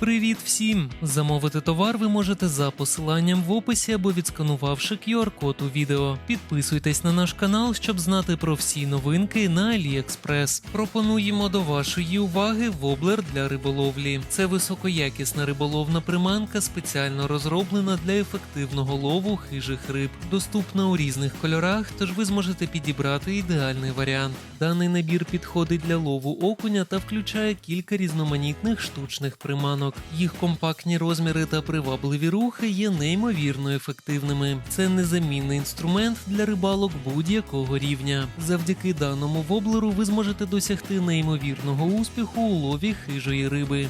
Привіт всім! Замовити товар ви можете за посиланням в описі або відсканувавши QR-код у відео. Підписуйтесь на наш канал, щоб знати про всі новинки на AliExpress. Пропонуємо до вашої уваги воблер для риболовлі. Це високоякісна риболовна приманка, спеціально розроблена для ефективного лову хижих риб. Доступна у різних кольорах, тож ви зможете підібрати ідеальний варіант. Даний набір підходить для лову окуня та включає кілька різноманітних штучних приманок. Їх компактні розміри та привабливі рухи є неймовірно ефективними. Це незамінний інструмент для рибалок будь-якого рівня. Завдяки даному воблеру ви зможете досягти неймовірного успіху у лові хижої риби.